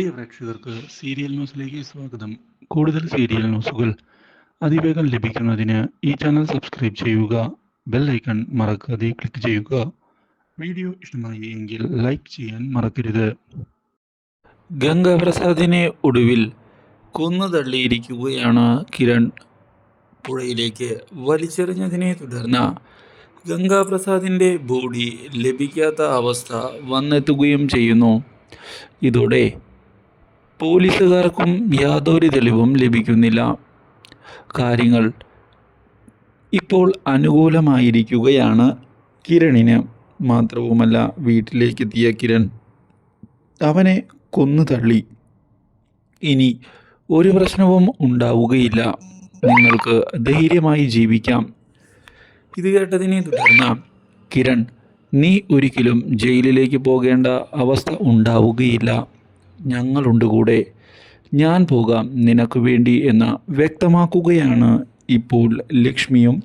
പ്രിയ പ്രേക്ഷകർക്ക് സീരിയൽ ന്യൂസിലേക്ക് സ്വാഗതം. കൂടുതൽ സീരിയൽ ന്യൂസുകൾ അതിവേഗം ലഭിക്കുന്നതിന് ഈ ചാനൽ സബ്സ്ക്രൈബ് ചെയ്യുക ബെൽ ഐക്കൺ മറക്കാതെ ക്ലിക്ക് ചെയ്യുക. വീഡിയോ ഇഷ്ടമായി എങ്കിൽ ലൈക്ക് ചെയ്യാൻ മറക്കരുത്. ഗംഗാപ്രസാദിനെ ഒടുവിൽ കൊന്നു തള്ളിയിരിക്കുകയാണ് കിരൺ. പുഴയിലേക്ക് വലിച്ചെറിഞ്ഞതിനെ തുടർന്ന് ഗംഗാപ്രസാദിന്റെ ബോഡി ലഭിക്കാത്ത അവസ്ഥ വന്നെത്തുകയും ചെയ്യുന്നു. ഇതോടെ പോലീസുകാർക്കും യാതൊരു തെളിവും ലഭിക്കുന്നില്ല. കാര്യങ്ങൾ ഇപ്പോൾ അനുകൂലമായിരിക്കുകയാണ്. കിരണിന് മാത്രവുമല്ല വീട്ടിലേക്കെത്തിയ കിരൺ. അവനെ കൊന്നു തള്ളി. ഇനി ഒരു പ്രശ്നവും ഉണ്ടാവുകയില്ല. നിങ്ങൾക്ക് ധൈര്യമായി ജീവിക്കാം. ഇത് കേട്ടതിനെ തുടർന്ന് കിരൺ നീ ഒരിക്കലും ജയിലിലേക്ക് പോകേണ്ട അവസ്ഥ ഉണ്ടാവുകയില്ല. ഞങ്ങളുണ്ട് കൂടെ. ഞാൻ പോകാം നിനക്ക് വേണ്ടി എന്ന് വ്യക്തമാക്കുകയാണ് ഇപ്പോൾ ലക്ഷ്മിയും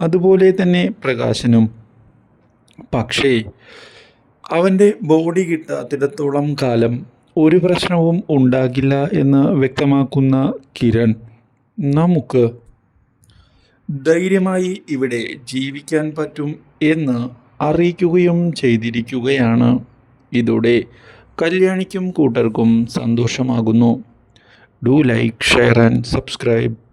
അതുപോലെ തന്നെ പ്രകാശനും. പക്ഷേ അവന്റെ ബോഡി കിട്ടാത്തിടത്തോളം കാലം ഒരു പ്രശ്നവും ഉണ്ടാകില്ല എന്ന് വ്യക്തമാക്കുന്ന കിരൺ നമുക്ക് ധൈര്യമായി ഇവിടെ ജീവിക്കാൻ പറ്റും എന്ന് അറിയിക്കുകയും ചെയ്തിരിക്കുകയാണ്. ഇതോടെ കല്യാണിക്കും കൂട്ടർക്കും സന്തോഷമാകുന്നു. Do like share and subscribe.